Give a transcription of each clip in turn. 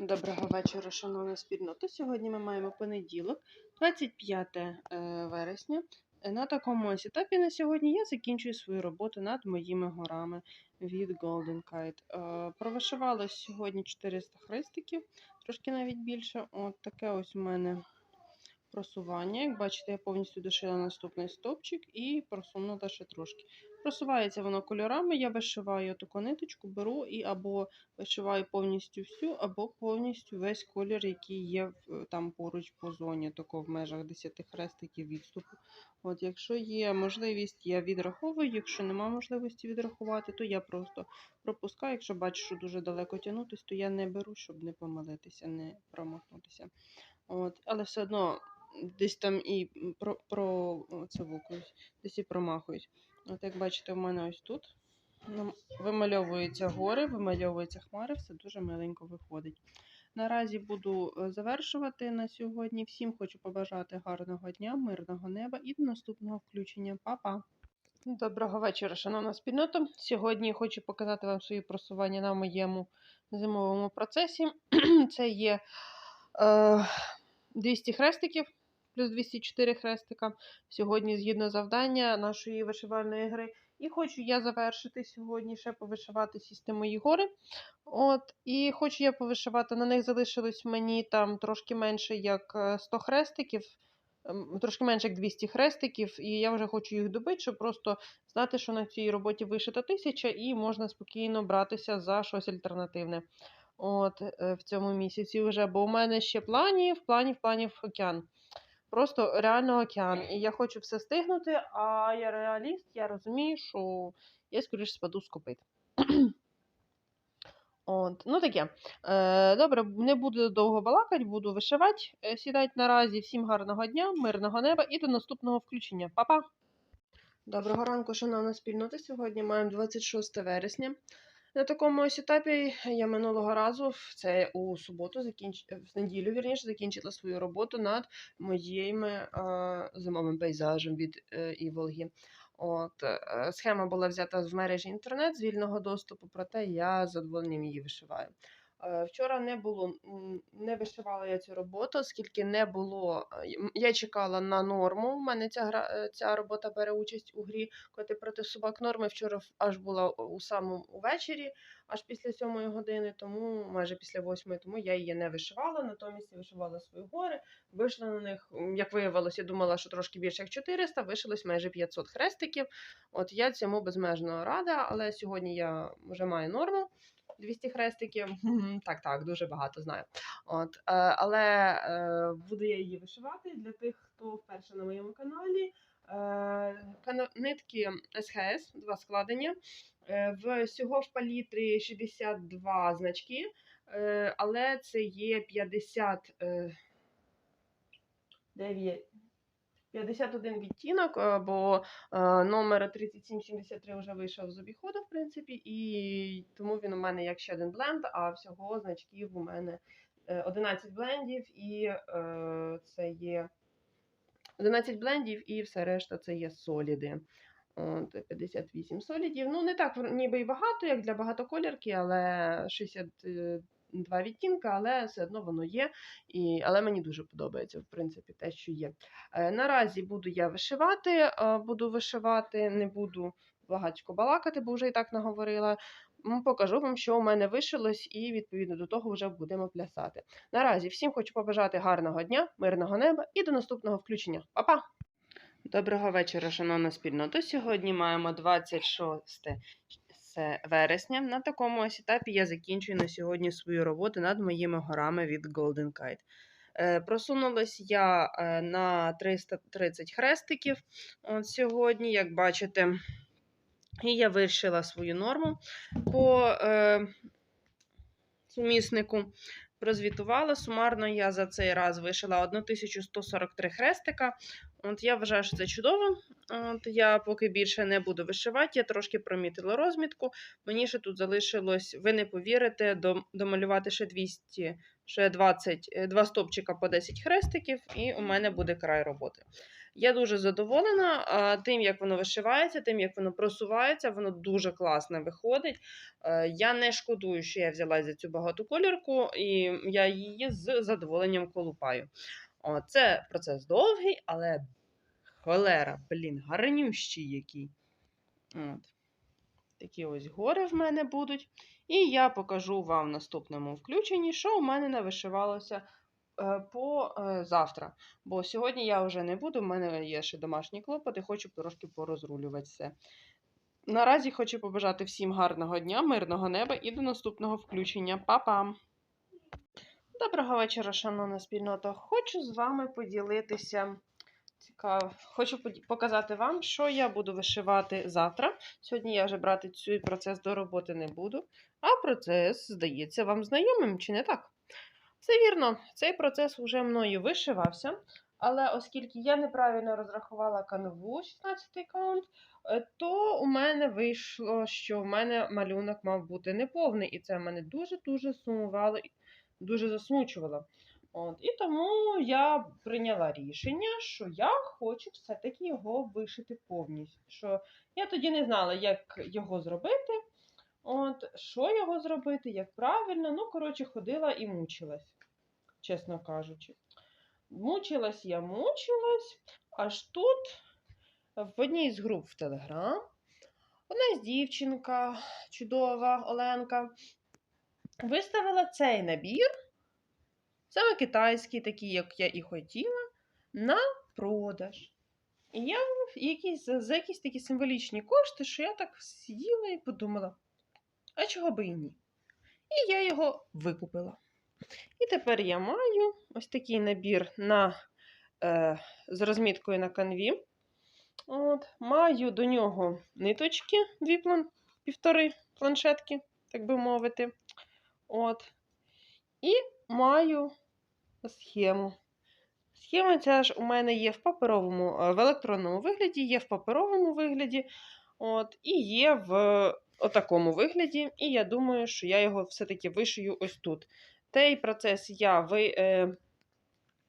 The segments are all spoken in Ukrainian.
Доброго вечора, шановна спільнота. Сьогодні ми маємо понеділок, 25 е, вересня. Е, На такому ось етапі на сьогодні я закінчую свою роботу над моїми горами від Golden Kite. Е, Провишивала сьогодні 400 хрестиків, трошки навіть більше. От таке ось у мене просування. Як бачите, я повністю дошила наступний стовпчик і просунула ще трошки. Просувається воно кольорами, я вишиваю таку ниточку, беру і або вишиваю повністю всю, або повністю весь колір, який є там поруч по зоні, тако в межах 10 хрестиків відступу. От, якщо є можливість, я відраховую. Якщо нема можливості відрахувати, то я просто пропускаю. Якщо бачу, що дуже далеко тягнутись, то я не беру, щоб не помилитися, не промахнутися. От, але все одно десь там і про, про це вукують, десь і промахують. От як бачите, в мене ось тут вимальовуються гори, вимальовуються хмари, все дуже миленько виходить. Наразі буду е, завершувати на сьогодні. Всім хочу побажати гарного дня, мирного неба і до наступного включення. Па-па! Доброго вечора, шановна спільнота. Сьогодні хочу показати вам свої просування на моєму зимовому процесі. Це є е, 200 хрестиків плюс 204 хрестика. Сьогодні, згідно завдання нашої вишивальної гри. І хочу я завершити сьогодні ще повишивати сісти мої гори. От, і хочу я повишивати. На них залишилось мені там трошки менше як е, 100 хрестиків, ем, трошки менше як 200 хрестиків, і я вже хочу їх добити, щоб просто знати, що на цій роботі вишита тисяча, і можна спокійно братися за щось альтернативне. От е, в цьому місяці вже, бо у мене ще планів, планів, планів океан. Просто реально океан. І я хочу все стигнути, а я реаліст, я розумію, що я скоріше спаду з копит. От, ну таке. Е, добре, не буду довго балакати, буду вишивати. Е, сідать наразі. Всім гарного дня, мирного неба і до наступного включення. Па-па! Доброго ранку, шановна спільнота. Сьогодні маємо 26 вересня. На такому ось етапі я минулого разу, це у суботу, закінч... в неділю, вірніше, закінчила свою роботу над моїм е, зимовим пейзажем від е, Іволги. От, е, схема була взята в мережі інтернет з вільного доступу, проте я задоволенням її вишиваю. Е, Вчора не було, не вишивала я цю роботу, оскільки не було. е, Я чекала на норму. У мене ця гра, е, ця робота бере участь у грі коти проти собак норми. Вчора аж була у самому увечері, аж після сьомої години, тому майже після восьмої, тому я її не вишивала. Натомість вишивала свої гори. Вийшла на них, як виявилося, думала, що трошки більше як 400, вишилось майже 500 хрестиків. От я цьому безмежно рада, але сьогодні я вже маю норму. 200 хрестиків. Так, так, дуже багато знаю. От, е, але е, буду я її вишивати для тих, хто вперше на моєму каналі. Е, нитки СХС, два складення. Всього в палітрі 62 значки, але це є 50. Е, 9, 51 відтінок, е, бо е, номер 3773 вже вийшов з обіходу, в принципі, і тому він у мене як ще один бленд, а всього значків у мене е, 11 блендів, і е, це є 11 блендів, і все решта це є соліди. От, 58 солідів. Ну, не так ніби й багато, як для багатоколірки, але 62 відтінка, але все одно воно є. І, але мені дуже подобається, в принципі, те, що є. Е, наразі буду я вишивати, е, буду вишивати, не буду багатько балакати, бо вже і так наговорила. Покажу вам, що у мене вишилось, і відповідно до того вже будемо плясати. Наразі всім хочу побажати гарного дня, мирного неба і до наступного включення. Па-па! Доброго вечора, шановна спільнота. Сьогодні маємо 26 се- вересня. На такому ось етапі я закінчую на сьогодні свою роботу над моїми горами від Golden Kite. Е, Просунулась я е, на 330 хрестиків от сьогодні, як бачите, і я вирішила свою норму по е, суміснику. Прозвітувала. Сумарно я за цей раз вишила 1143 хрестика. От я вважаю, що це чудово. От я поки більше не буду вишивати, я трошки промітила розмітку. Мені ще тут залишилось, ви не повірите, домалювати ще 200, ще 20, е, два стопчика по 10 хрестиків, і у мене буде край роботи. Я дуже задоволена тим, як воно вишивається, тим, як воно просувається, воно дуже класно виходить. Е, Я не шкодую, що я взялась за цю багатоколірку, і я її з задоволенням колупаю. О, це процес довгий, але холера, блін, гарнющий який. От. Такі ось гори в мене будуть. І я покажу вам в наступному включенні, що у мене навишивалося е, по е, завтра. Бо сьогодні я вже не буду, в мене є ще домашні клопоти, хочу трошки порозрулювати все. Наразі хочу побажати всім гарного дня, мирного неба і до наступного включення. Па-пам! Доброго вечора, шановна спільнота. Хочу з вами поділитися. Цікаво. Хочу показати вам, що я буду вишивати завтра. Сьогодні я вже брати цей процес до роботи не буду, а процес здається вам знайомим, чи не так? Все вірно, цей процес вже мною вишивався, але оскільки я неправильно розрахувала канву 16 каунт, е, то у мене вийшло, що в мене малюнок мав бути неповний, і це мене дуже-дуже сумувало, дуже засмучувало. От, і тому я прийняла рішення, що я хочу все-таки його вишити повністю. Що я тоді не знала, як його зробити, от, що його зробити, як правильно. Ну, коротше, ходила і мучилась, чесно кажучи. Мучилась я, мучилась, аж тут в одній з груп в Телеграм одна з дівчинка чудова Оленка виставила цей набір, саме китайський, такий, як я і хотіла, на продаж. І я якісь, за якісь такі символічні кошти, що я так сиділа і подумала, а чого би і ні? І я його викупила. І тепер я маю ось такий набір на, е, з розміткою на канві. От, маю до нього ниточки, дві план, півтори планшетки, так би мовити. От. І маю схему. Схема ця ж у мене є в паперовому, е, в електронному вигляді, є в паперовому вигляді, от, і є в отакому вигляді. І я думаю, що я його все-таки вишию ось тут. Тей процес я ви, е,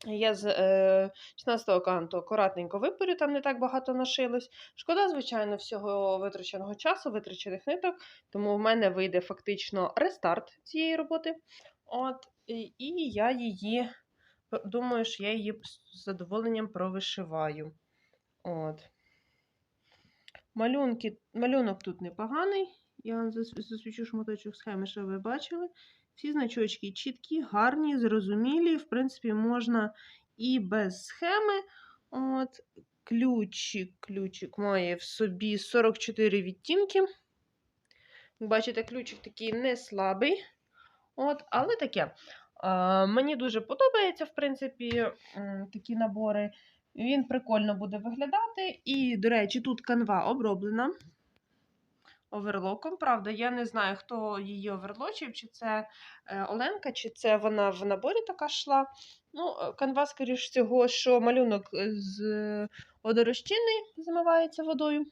я з е, 16-го канту акуратненько випорю, там не так багато нашилось. Шкода, звичайно, всього витраченого часу, витрачених ниток, тому в мене вийде фактично рестарт цієї роботи. От, і, я її думаю, що я її з задоволенням провишиваю. От. Малюнки, малюнок тут непоганий. Я вам засвічу шматочок схеми, що ви бачили. Всі значочки чіткі, гарні, зрозумілі. В принципі, можна і без схеми. От. Ключик, ключик має в собі 44 відтінки. Бачите, ключик такий не слабий. От, але таке. Мені дуже подобається, в принципі, такі набори. Він прикольно буде виглядати. І, до речі, тут канва оброблена оверлоком. Правда, я не знаю, хто її оверлочив, чи це е, Оленка, чи це вона в наборі така йшла. Ну, е, канва, скоріш всього, що малюнок е, з водорозчини замивається водою.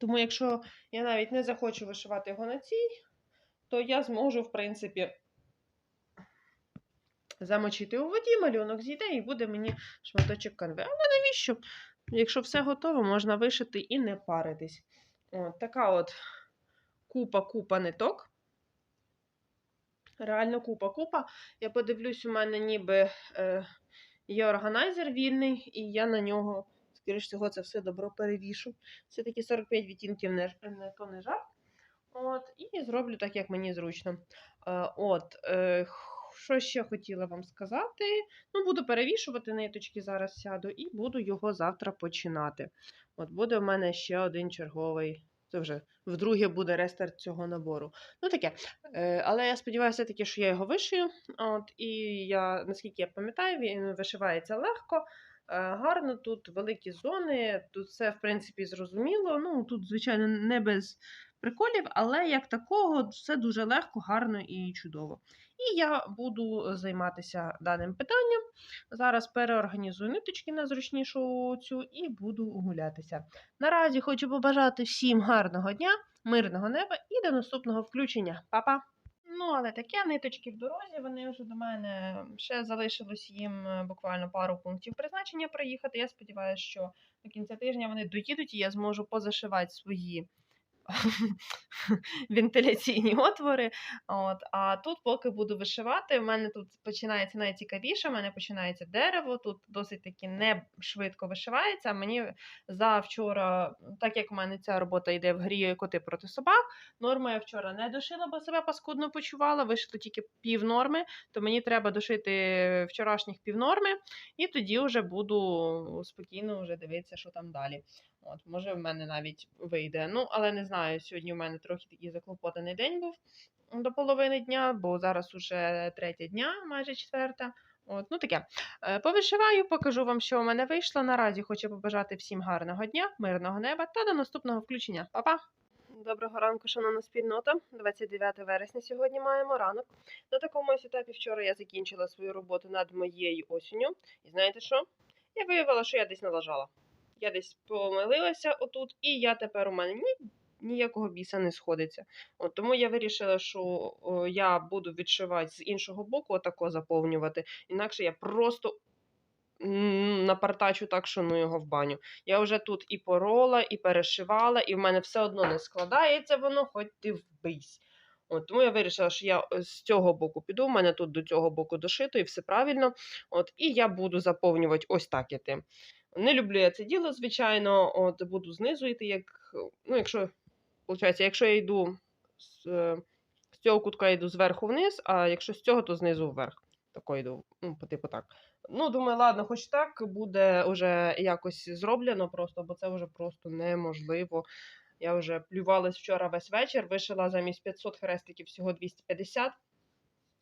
Тому, якщо я навіть не захочу вишивати його на цій, то я зможу, в принципі, замочити у воді, малюнок зійде і буде мені шматочок канви. Але навіщо? Якщо все готово, можна вишити і не паритись. От, така от купа-купа ниток. Реально купа-купа. Я подивлюсь, у мене ніби е, є органайзер вільний, і я на нього, скоріш всього, це все добро перевішу. Все-таки 45 відтінків не, не то не жарт. От, і зроблю так, як мені зручно. Е, от, е, що ще хотіла вам сказати? Ну, буду перевішувати ниточки, зараз сяду, і буду його завтра починати. От буде в мене ще один черговий. Це вже вдруге буде рестарт цього набору. Ну таке. Е, але я сподіваюся, таки, що я його вишию. От, і я, наскільки я пам'ятаю, він вишивається легко, е, гарно. Тут великі зони, тут все, в принципі, зрозуміло. Ну, тут, звичайно, не без приколів, але як такого, все дуже легко, гарно і чудово. І я буду займатися даним питанням. Зараз переорганізую ниточки на зручнішу цю і буду гулятися. Наразі хочу побажати всім гарного дня, мирного неба і до наступного включення. Па-па! Ну, але таке, ниточки в дорозі, вони вже до мене ще залишилось їм е, буквально пару пунктів призначення проїхати. Я сподіваюся, що до кінця тижня вони доїдуть і я зможу позашивати свої вентиляційні отвори. От. А тут, поки буду вишивати, в мене тут починається найцікавіше, в мене починається дерево, тут досить таки не швидко вишивається. Мені завчора, так як в мене ця робота йде в грі коти проти собак, норма я вчора не дошила, бо себе паскудно почувала, вишито тільки пів норми, то мені треба дошити вчорашніх півнорми, і тоді вже буду спокійно вже дивитися, що там далі. От, може, в мене навіть вийде. Ну, але не знаю, сьогодні в мене трохи такий заклопотаний день був до половини дня, бо зараз уже третя дня, майже четверта. От, ну таке. Е, Повишиваю, покажу вам, що у мене вийшло. Наразі хочу побажати всім гарного дня, мирного неба та до наступного включення. Па-па! Доброго ранку, шановна спільнота. 29 вересня сьогодні маємо ранок. На такому ось етапі вчора я закінчила свою роботу над моєю осінню. І знаєте що? Я виявила, що я десь налажала. Я десь помилилася отут, і я тепер у мене ні, ніякого біса не сходиться. От, тому я вирішила, що о, я буду відшивати з іншого боку, отако заповнювати. Інакше я просто напартачу так, що ну його в баню. Я вже тут і порола, і перешивала, і в мене все одно не складається воно, хоч ти вбийсь. От, тому я вирішила, що я е, з цього боку піду, в мене тут до цього боку дошито і все правильно. От, і я буду заповнювати ось так іти. Не люблю я це діло, звичайно, от буду знизу йти, як, ну, якщо, виходить, якщо я йду з, е, з цього кутка я йду зверху вниз, а якщо з цього, то знизу вверх. Тако йду, ну, по типу так. Ну, думаю, ладно, хоч так буде вже якось зроблено просто, бо це вже просто неможливо. Я вже плювалась вчора весь вечір, вишила замість 500 хрестиків всього 250.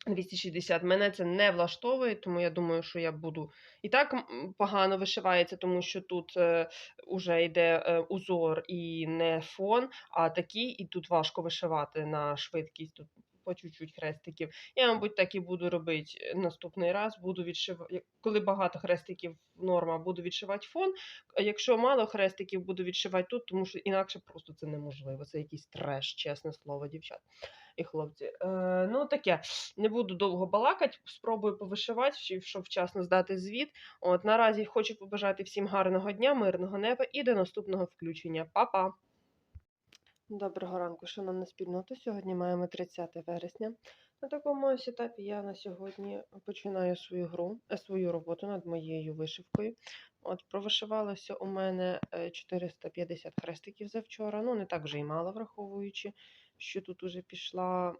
260 мене це не влаштовує, тому я думаю, що я буду і так погано вишивається, тому що тут е, уже йде е, узор і не фон, а такий, і тут важко вишивати на швидкість. Тут по чуть-чуть хрестиків. Я, мабуть, так і буду робити наступний раз. Буду відшивати, коли багато хрестиків норма, буду відшивати фон. А якщо мало хрестиків, буду відшивати тут, тому що інакше просто це неможливо. Це якийсь треш, чесне слово, дівчат і хлопці. Е, ну таке, не буду довго балакати, спробую повишивати, щоб вчасно здати звіт. От наразі хочу побажати всім гарного дня, мирного неба і до наступного включення. Па-па! Доброго ранку, шановна спільнота. Сьогодні маємо 30 вересня. На такому ось етапі я на сьогодні починаю свою гру, е, свою роботу над моєю вишивкою. От провишивалося у мене е, 450 хрестиків завчора. Ну, не так вже й мало, враховуючи, що тут уже пішла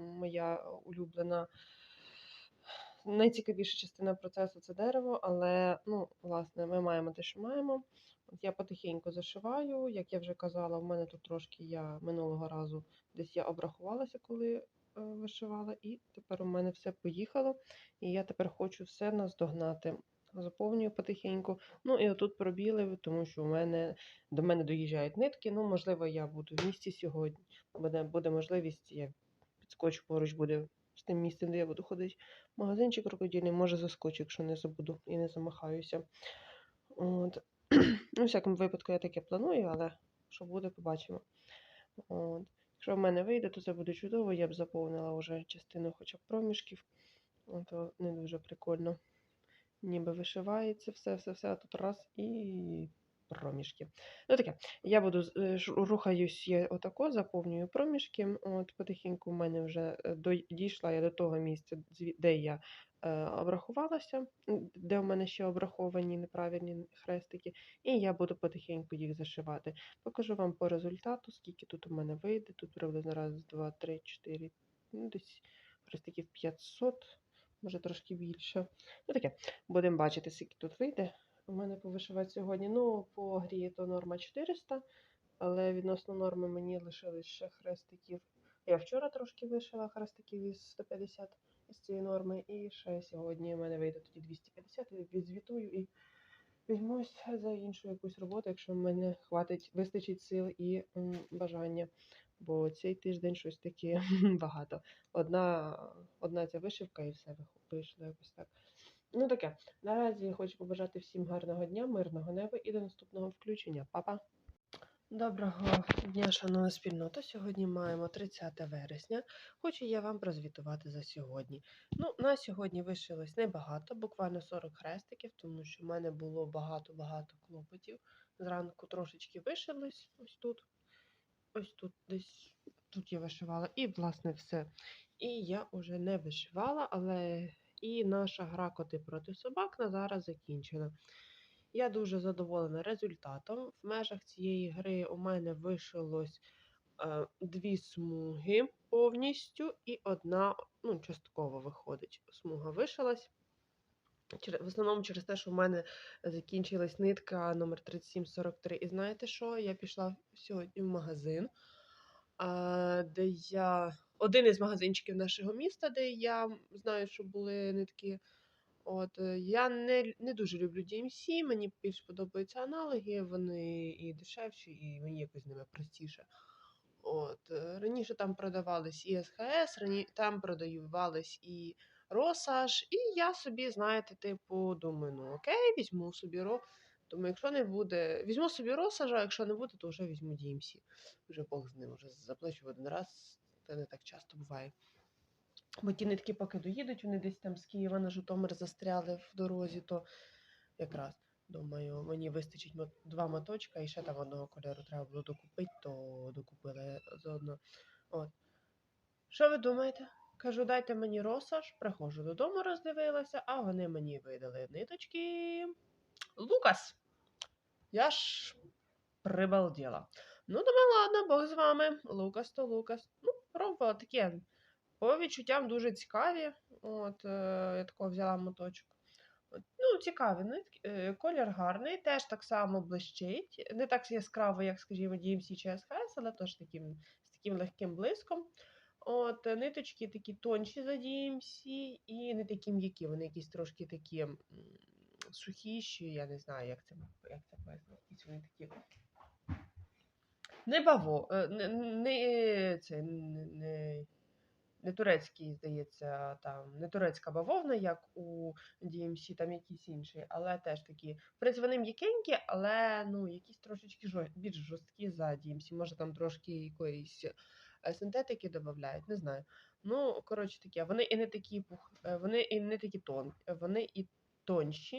моя улюблена. Найцікавіша частина процесу це дерево, але ну, власне, ми маємо те, що маємо. От я потихеньку зашиваю, як я вже казала, в мене тут трошки я минулого разу десь я обрахувалася, коли е, вишивала, і тепер у мене все поїхало. І я тепер хочу все наздогнати. Заповнюю потихеньку. Ну і отут пробіли, тому що у мене до мене доїжджають нитки. Ну, можливо, я буду в місті сьогодні. Буде, буде можливість, я підскочу поруч буде з тим місцем, де я буду ходити. Магазинчик крокодильний, може заскочу, якщо не забуду і не замахаюся. От. Ну, в всякому випадку, я таке планую, але що буде, побачимо. От. Якщо в мене вийде, то це буде чудово. Я б заповнила вже частину хоча б проміжків. То не дуже прикольно. Ніби вишивається все-все-все, а тут раз і проміжки. Ну таке, я буду е, рухаюсь я отако, заповнюю проміжки. От потихеньку в мене вже е, дійшла я до того місця, де я е, обрахувалася, де в мене ще обраховані неправильні хрестики, і я буду потихеньку їх зашивати. Покажу вам по результату, скільки тут у мене вийде. Тут приблизно раз, два, три, чотири, ну, десь хрестиків 500, може трошки більше. Ну таке, будемо бачити, скільки тут вийде. У мене повишивати сьогодні. Ну, по грі то норма 400, але відносно норми мені лишилось ще хрестиків. Я вчора трошки вишила хрестиків із 150 із цієї норми, і ще сьогодні у мене вийде тоді 250, відзвітую і візьмусь за іншу якусь роботу, якщо в мене хватить, вистачить сил і м, бажання. Бо цей тиждень щось таке багато. Одна, одна ця вишивка і все вийшло якось так. Ну таке. Наразі хочу побажати всім гарного дня, мирного неба і до наступного включення. Па-па! Доброго дня, шановна спільнота. Сьогодні маємо 30 вересня. Хочу я вам прозвітувати за сьогодні. Ну, на сьогодні вишилось небагато, буквально 40 хрестиків, тому що в мене було багато-багато клопотів. Зранку трошечки вишилось ось тут. Ось тут десь тут я вишивала, і, власне, все. І я вже не вишивала, але і наша гра коти проти собак на зараз закінчена. Я дуже задоволена результатом. В межах цієї гри у мене вишилось е, дві смуги повністю, і одна, ну, частково виходить. Смуга вишилась. В основному через те, що в мене закінчилась нитка номер 3743. І знаєте що? Я пішла сьогодні в магазин, де я. Один із магазинчиків нашого міста, де я знаю, що були нитки. От, е, я не, не дуже люблю DMC, мені більш подобаються аналоги, вони і дешевші, і мені якось з ними простіше. От, е, раніше там продавались і СХС, рані, там продавались і Росаж, і я собі, знаєте, типу, думаю, ну окей, візьму собі ро. Думаю, якщо не буде, візьму собі Росажа, а якщо не буде, то вже візьму DMC. Вже Бог з ним, вже заплачу один раз, це не так часто буває. Бо ті нитки поки доїдуть, вони десь там з Києва на Житомир застряли в дорозі, то якраз думаю, мені вистачить два моточка і ще там одного кольору треба було докупити, то докупили заодно. От. Що ви думаєте? Кажу, дайте мені розсаж, приходжу додому, роздивилася, а вони мені видали ниточки. Лукас! Я ж прибалділа. Ну, думаю, ладно, Бог з вами. Лукас то Лукас. Ну, пробувала таке. По відчуттям дуже цікаві. От, е, я такого взяла моточок. От, ну, цікаві. Е, колір гарний, теж так само блищить. Не так яскраво, як, скажімо, DMC чи SHS, але теж таким, з таким легким блиском. От, е, ниточки такі тонші за DMC і не такі м'які. Вони якісь трошки такі сухіші, я не знаю, як це, як це. Якісь вони такі. Не баво, е, не, не, це, не, не, турецький, здається, там, не турецька бавовна, як у DMC, там якісь інші, але теж такі. В принципі, вони м'якенькі, але ну, якісь трошечки жор- більш жорсткі за DMC. Може там трошки якоїсь синтетики додають, не знаю. Ну, коротше таке, вони і не такі пух, е, вони і не такі тон, е, вони і тонші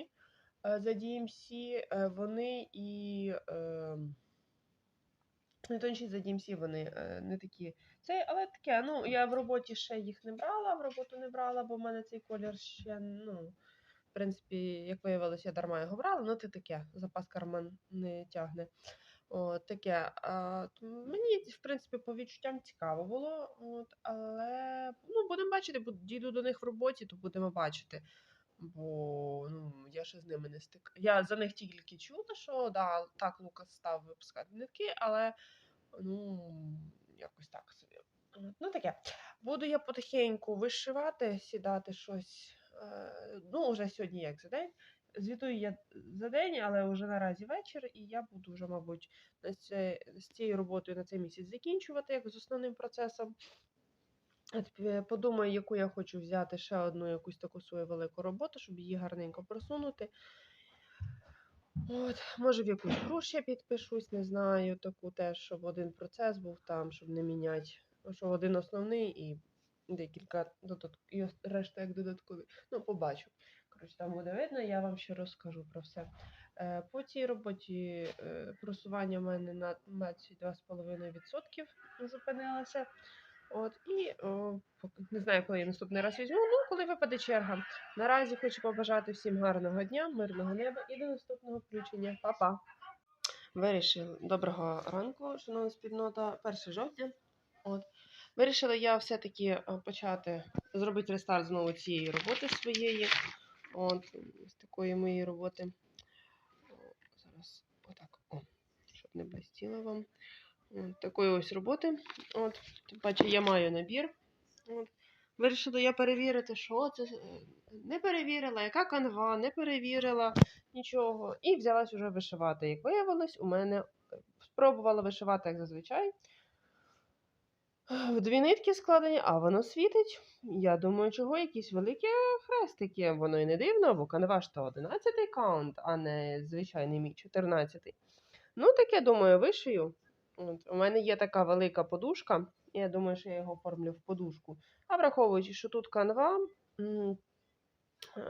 е, за DMC, вони і. Е, не тонші за DMC, вони не такі. Це, але таке, ну, я в роботі ще їх не брала, в роботу не брала, бо в мене цей колір ще, ну, в принципі, як виявилося, я дарма його брала, ну це таке, запас карман не тягне. От, таке. А, мені, в принципі, по відчуттям цікаво було, от, але ну, будемо бачити, бо дійду до них в роботі, то будемо бачити. Бо ну, я ще з ними не стик. Я за них тільки чула, що да, так Лукас став випускати нитки, але ну, якось так собі. Ну таке. Буду я потихеньку вишивати, сідати щось. Е, ну, вже сьогодні як за день. Звітую я за день, але вже наразі вечір, і я буду вже, мабуть, з цією роботою на цей місяць закінчувати, як з основним процесом. Подумаю, яку я хочу взяти ще одну якусь таку свою велику роботу, щоб її гарненько просунути. От, може, в якусь гру ще підпишусь, не знаю, таку теж, щоб один процес був там, щоб не міняти. Що один основний і декілька додатк... і решта як додаткові. Ну, побачу. Коротше, там буде видно, я вам ще розкажу про все. Е, по цій роботі е, просування в мене на 22,5% зупинилося. От, і о, не знаю, коли я наступний раз візьму, ну, коли випаде черга. Наразі хочу побажати всім гарного дня, мирного неба і до наступного включення. Па-па! Вирішили доброго ранку, шановна спільнота, 1 жовтня. От. Вирішила я все-таки е, почати зробити рестарт знову цієї роботи своєї. От, з такої моєї роботи. Зараз отак, о, щоб не блистіло вам. От, такої ось роботи. От, тим паче я маю набір. От. Вирішила я перевірити, що це. е, Не перевірила, яка канва, не перевірила нічого. І взялась уже вишивати. Як виявилось, у мене е, спробувала вишивати, як зазвичай. В дві нитки складені, а воно світить. Я думаю, чого якісь великі хрестики. Воно і не дивно, бо канва ж то 11-й каунт, а не звичайний мій 14-й. Ну, таке, думаю, вишию. От, у мене є така велика подушка, я думаю, що я його оформлю в подушку. А враховуючи, що тут канва,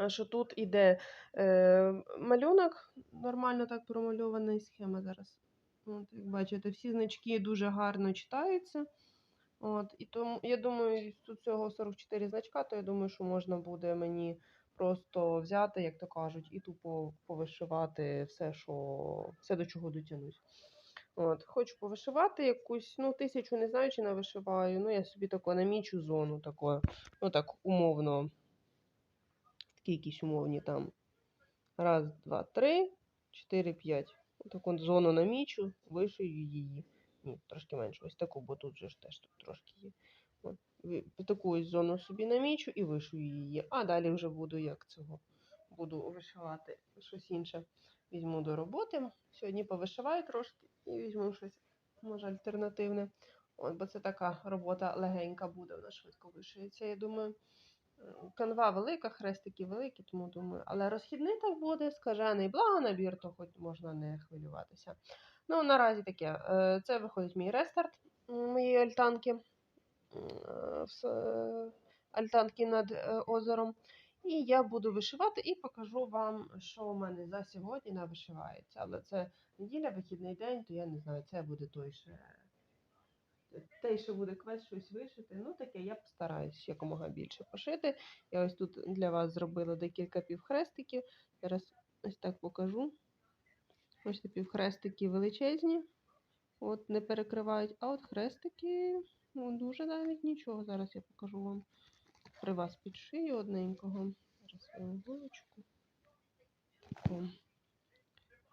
що тут іде е, малюнок, нормально так промальований схема зараз. От, як бачите, всі значки дуже гарно читаються. От, і тому, я думаю, тут всього 44 значка, то я думаю, що можна буде мені просто взяти, як то кажуть, і тупо повишивати все, що, все до чого дотягнусь. От, хочу повишивати якусь, ну, тисячу не знаю, чи навишиваю. Ну, я собі тако намічу зону такою. Ну так, умовно. Такі якісь умовні там. Раз, два, три, чотири, п'ять. Таку зону намічу, вишию її. Ні, трошки менше. Ось таку, бо тут же ж теж тут трошки є. От, таку ось зону собі намічу і вишию її. А далі вже буду як цього. Буду вишивати щось інше. Візьму до роботи. Сьогодні повишиваю трошки і візьму щось, може, альтернативне. От, бо це така робота легенька буде, вона швидко вишиється. Я думаю, канва велика, хрестики великі, тому думаю, але розхідний так буде, скажений благонабір, то хоч можна не хвилюватися. Ну, наразі таке. Е, Це виходить мій рестарт моєї альтанки. е, е, Альтанки над озером. І я буду вишивати і покажу вам, що у мене за сьогодні навишивається. Але це неділя, вихідний день, то я не знаю, це буде той ще. Те, що буде квест щось вишити. Ну, таке я постараюсь якомога більше пошити. Я ось тут для вас зробила декілька півхрестиків. Зараз ось так покажу. Ось півхрестики величезні. От не перекривають. А от хрестики ну, дуже навіть нічого. Зараз я покажу вам при вас підшию одненького. Зараз я вулочку.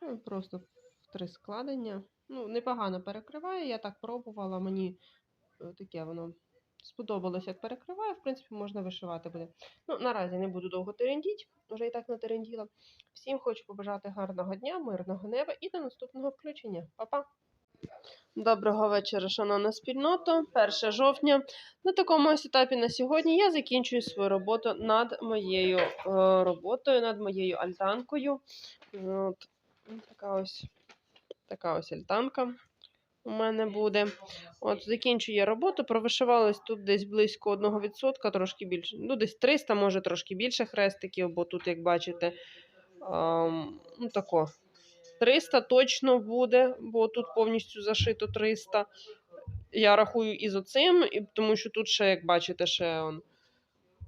Ну, просто в три складення. Ну, непогано перекриває. Я так пробувала. Мені е, таке воно сподобалось, як перекриває. В принципі, можна вишивати буде. Ну, наразі не буду довго терендіть, вже і так натеренділа. Всім хочу побажати гарного дня, мирного неба і до наступного включення. Па-па! Доброго вечора, шановна спільнота. 1 жовтня. На такому ось етапі на сьогодні я закінчую свою роботу над моєю е, роботою, над моєю альтанкою. От, така ось така ось альтанка у мене буде. От, закінчую я роботу. Провишивалось тут десь близько 1%, трошки більше. Ну, десь 300, може трошки більше хрестиків, бо тут, як бачите, ам, ну тако. 300 точно буде, бо тут повністю зашито 300. Я рахую і з оцим, і тому що тут ще, як бачите, ще он,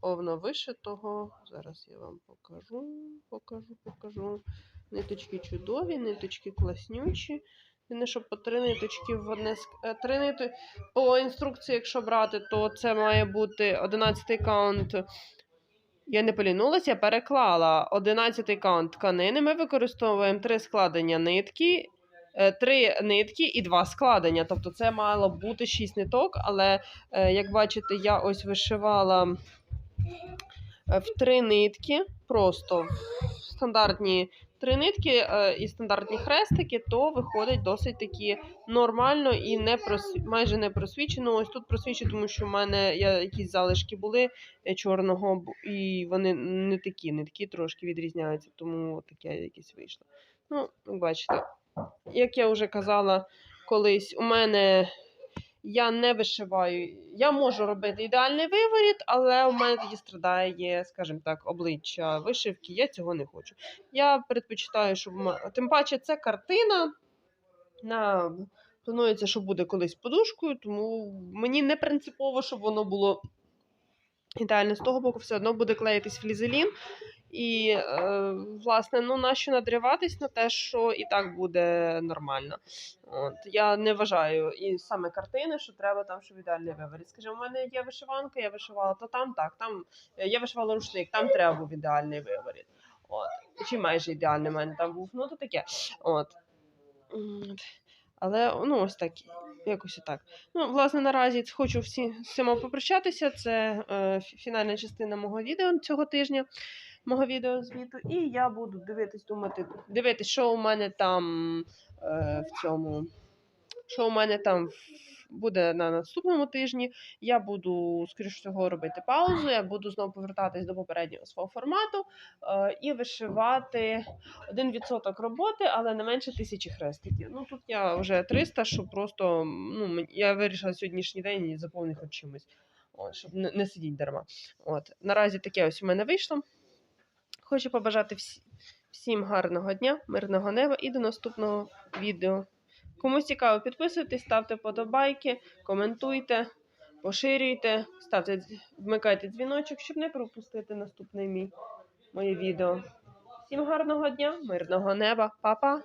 овно вишитого. Зараз я вам покажу, покажу, покажу. Ниточки чудові, ниточки класнючі. Не щоб по три ниточки в одне е, три нити. По інструкції, якщо брати, то це має бути 11 каунт. Я не полінулася, я переклала 11 каунт тканини. Ми використовуємо три складення нитки, е, три нитки і два складення. Тобто це мало бути 6 ниток, але е, як бачите, я ось вишивала в три нитки, просто в стандартні три нитки е, і стандартні хрестики, то виходить досить таки нормально і не просві... майже не просвічено. Ось тут просвічено, тому що в мене якісь залишки були е, чорного, і вони не такі, не такі трошки відрізняються, тому таке якесь вийшло. Ну, бачите, як я вже казала колись, у мене я не вишиваю. Я можу робити ідеальний виворіт, але у мене тоді страдає, скажімо так, обличчя вишивки. Я цього не хочу. Я предпочитаю, щоб тим паче це картина. На... Планується, що буде колись подушкою, тому мені не принципово, щоб воно було ідеально з того боку, все одно буде клеїтись флізелін. І, е, власне, ну нащо надриватись на те, що і так буде нормально. От, я не вважаю і саме картини, що треба там, щоб ідеальний виворіт. Скажімо, у мене є вишиванка, я вишивала, то там так, там е, я вишивала рушник, там треба був ідеальний виворіт. От. Чи майже ідеальний в мене там був, ну то таке. От. Але ну ось так, якось так. Ну, власне, наразі хочу всі з цим попрощатися. Це е, фінальна частина мого відео цього тижня, мого відеозвіту. І я буду дивитись, думати, дивитись, що у мене там е, в цьому. Що у мене там в буде на наступному тижні. Я буду, скоріш всього, робити паузу. Я буду знову повертатись до попереднього свого формату е, і вишивати 1% роботи, але не менше тисячі хрестиків. Ну тут я вже 300, щоб просто ну, я вирішила сьогоднішній день заповнити хоч чимось, От, щоб не сидіти дарма. От. Наразі таке ось у мене вийшло. Хочу побажати всі, всім гарного дня, мирного неба і до наступного відео. Комусь цікаво, підписуйтесь, ставте подобайки, коментуйте, поширюйте, ставте, вмикайте дзвіночок, щоб не пропустити наступне мій моє відео. Всім гарного дня, мирного неба, па-па!